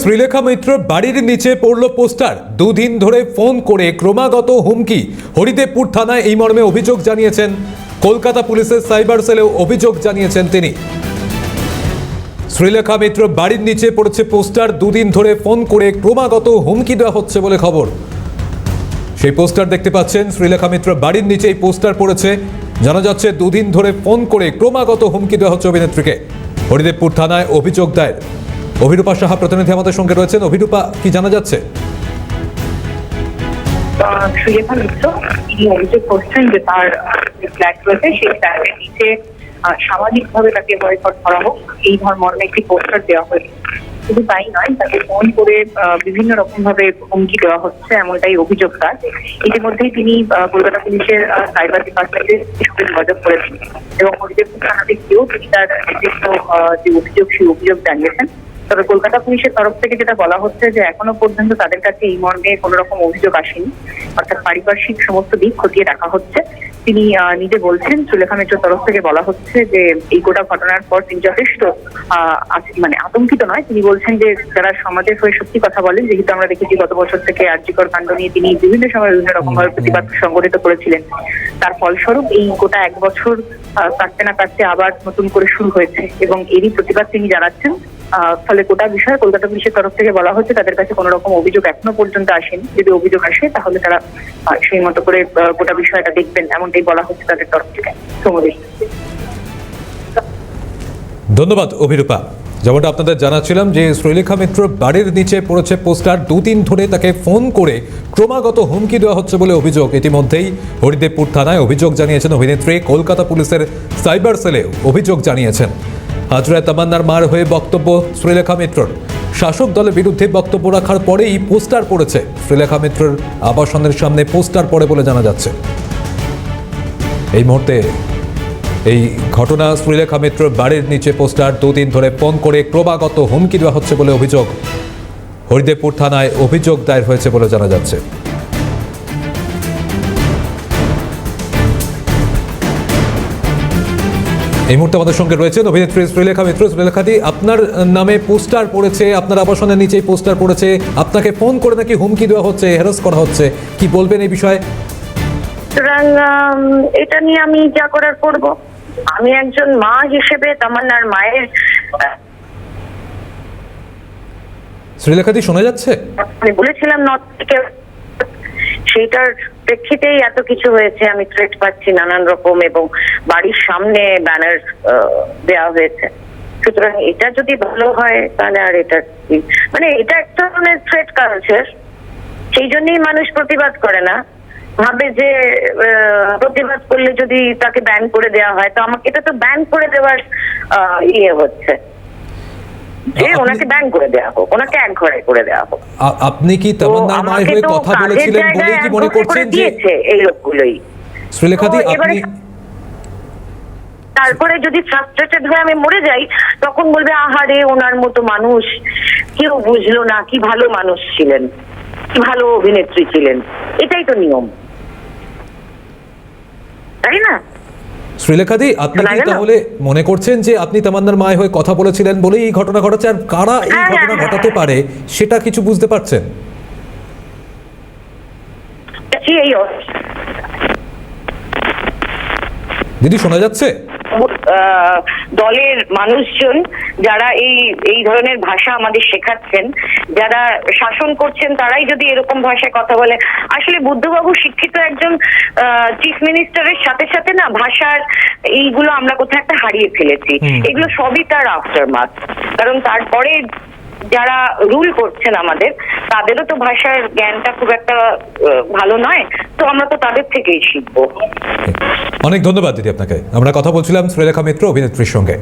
শ্রীলেখা মিত্র বাড়ির নিচে পড়ল পোস্টার। দুদিন ধরে ফোন করে ক্রমাগত হুমকি। হরিদেবপুর থানায় এই মর্মে অভিযোগ জানিয়েছেন কলকাতা পুলিশের সাইবার সেলেও অভিযোগ জানিয়েছেন তিনি। শ্রীলেখা মিত্র বাড়ির নিচে পড়েছে পোস্টার। দুদিন ধরে ফোন করে ক্রমাগত হুমকি দেওয়া হচ্ছে বলে খবর। সেই পোস্টার দেখতে পাচ্ছেন, শ্রীলেখা মিত্র বাড়ির নিচে এই পোস্টার পড়েছে। জানা যাচ্ছে, দুদিন ধরে ফোন করে ক্রমাগত হুমকি দেওয়া হচ্ছে অভিনেত্রীকে। হরিদেবপুর থানায় অভিযোগ দায়ের। অভিরূপা সাহা প্রতিনিধি আমাদের সঙ্গে রয়েছেন। অভিরূপা, কি জানা যাচ্ছে? সুলেখা মিত্র অভিযোগ যে ফ্ল্যাট রয়েছে, সেই ফ্ল্যাটের নিচে সামাজিক ভাবে তাকে বয়কট করা হোক। এই ধর্মের একটি পোস্টার দেওয়া হয়েছে। শুধু তাই নয়, তাকে ফোন করে বিভিন্ন রকম ভাবে হুমকি দেওয়া হচ্ছে, এমনটাই অভিযোগ তার। ইতিমধ্যেই তিনি কলকাতা পুলিশের সাইবার ডিপার্টমেন্টের যোগাযোগ করেছেন। এবং হরিদেবপুর থানাতে গিয়েও তিনি তার নির্দিষ্ট যে অভিযোগ, সেই অভিযোগ জানিয়েছেন। তবে কলকাতা পুলিশের তরফ থেকে যেটা বলা হচ্ছে যে এখনও পর্যন্ত তাদের কাছে এই মর্মে কোনো রকম অভিযোগ আসেনি। অর্থাৎ পারিপার্শ্বিক সমস্ত দিক খতিয়ে দেখা হচ্ছে। তিনি নিজে বলছেন সুলেখা মিত্রর তরফ থেকে বলা হচ্ছে যে এই গোটা ঘটনার পর তিনি যথেষ্ট মানে আতঙ্কিত নয়। তিনি বলছেন যে যারা সমাজের হয়ে সত্যি কথা বলেন, যেহেতু আমরা দেখেছি গত বছর থেকে আর্যিকর কাণ্ড নিয়ে তিনি বিভিন্ন সময় বিভিন্ন রকম ভাবে প্রতিবাদ সংগঠিত করেছিলেন। তার ফলস্বরূপ এই গোটা এক বছর কাটতে না কাটতে আবার নতুন করে শুরু হয়েছে এবং এরই প্রতিবাদ তিনি জানাচ্ছেন। ফলে গোটা বিষয়ে, কলকাতা পুলিশের তরফ থেকে বলা হচ্ছে তাদের কাছে কোনো রকম অভিযোগ এখনও পর্যন্ত আসেনি। যদি অভিযোগ আসে, তাহলে তারা সেই মতো করে গোটা বিষয়টা দেখবেন। এমনটাই বলা হচ্ছে তাদের তরফ থেকে। সমবেশ ধন্যবাদ, অভিরূপা। যেমনটা আপনাদের জানাচ্ছিলাম যে শ্রীলেখা মিত্র বাড়ির নিচে পড়েছে পোস্টার, দুদিন ধরে তাকে ফোন করে ক্রমাগত হুমকি দেওয়া হচ্ছে বলে অভিযোগ। ইতিমধ্যেই হরিদেবপুর থানায় অভিযোগ জানিয়েছেন অভিনেত্রী। কলকাতা পুলিশের সাইবার সেলে অভিযোগ জানিয়েছেন। হাজরায় তামান্নার মার হয়ে বক্তব্য শ্রীলেখা মিত্রর। শাসক দলের বিরুদ্ধে বক্তব্য রাখার পরেই পোস্টার পড়েছে। শ্রীলেখা মিত্রর আবাসনের সামনে পোস্টার পড়ে বলে জানা যাচ্ছে। এই মুহূর্তে এই ঘটনা শ্রীলেখা মিত্র বাড়ির নিচে পোস্টার দুদিন ধরে ফোন করে ক্রমাগত হুমকি দেওয়া হচ্ছে বলে অভিযোগ। হরিদেবপুর থানায় অভিযোগ দায়ের হয়েছে বলে জানা যাচ্ছে। এই মুহূর্তে আমাদের সঙ্গে রয়েছেন অভিনেত্রী শ্রীলেখা মিত্র। শ্রীলেখাদি আপনার নামে পোস্টার পড়েছে আপনার আবাসনের নিচেই পোস্টার পড়েছে আপনাকে ফোন করে নাকি হুমকি দেওয়া হচ্ছে হ্যারাস করা হচ্ছে কি বলবেন এই বিষয়ে? সুতরাং এটা নিয়ে আমি যা করার করব। আমি একজন মা হিসেবে তামান্নার মায়ের শ্রীলেখাদি শোনা যাচ্ছে? আমি বলেছিলাম নর্থ থেকে সেইটার প্রেক্ষিতেই এত কিছু হয়েছে, আমি থ্রেট পাচ্ছি নানান রকম এবং বাড়ির সামনে ব্যানার দেওয়া হয়েছে। সুতরাং এটা যদি ভালো হয়, তাহলে আর এটা? মানে এটা এক ধরনের থ্রেট কালচার সেই জন্যই মানুষ প্রতিবাদ করে না। ভাবে যে প্রতিবাদ করলে যদি তাকে ব্যান করে দেওয়া হয়, তো আমাকে এটা তো ব্যান করে দেওয়ার ইয়ে হচ্ছে। যে আপনি- ওনাকে ব্যান করে দেওয়া হোক ওনাকে এক ঘরে করে দেওয়া হোক। আপনি কি তো তামান্নার মায়ের হয়ে কথা বলেছিলেন বলেই কি মনে করছেন যে এই লোকগুলোই। শ্রীলেখাদি আপনি তারপরে যদি ফ্রাস্ট্রেটেড হয়ে আমি মরে যাই তখন বলবে আহারে ওনার মতো মানুষ। কেউ বুঝলো না কি ভালো মানুষ ছিলেন কি ভালো অভিনেত্রী ছিলেন। এটাই তো নিয়ম। তাই না? শ্রীলেখাদি আপনি কি তাহলে মনে করছেন যে আপনি তামান্নার মায়ের হয়ে কথা বলেছিলেন বলেই এই ঘটনা ঘটেছে? আর কারা এই হ্যাঁ, ঘটনা হ্যাঁ, ঘটাতে পারে সেটা কিছু বুঝতে পারছেন? দিদি শোনা যাচ্ছে? দলের মানুষজন যারা এই এই ধরনের ভাষা আমাদের শেখাচ্ছেন যারা শাসন করছেন তারাই যদি এরকম ভাষায় কথা বলে। আসলে বুদ্ধবাবু শিক্ষিত একজন চিফ মিনিস্টারের সাথে সাথে না ভাষার এইগুলো আমরা কোথাও একটা হারিয়ে ফেলেছি। এগুলো সবই তার আফটার মাস কারণ তারপরে যারা রুল করছেন আমাদের, তাদেরও তো ভাষার জ্ঞানটা খুব একটা ভালো নয়, তো আমরা তো তাদের থেকেই শিখব। অনেক ধন্যবাদ দিদি আপনাকে। আমরা কথা বলছিলাম শ্রীলেখা মিত্র, অভিনেত্রীর সঙ্গে।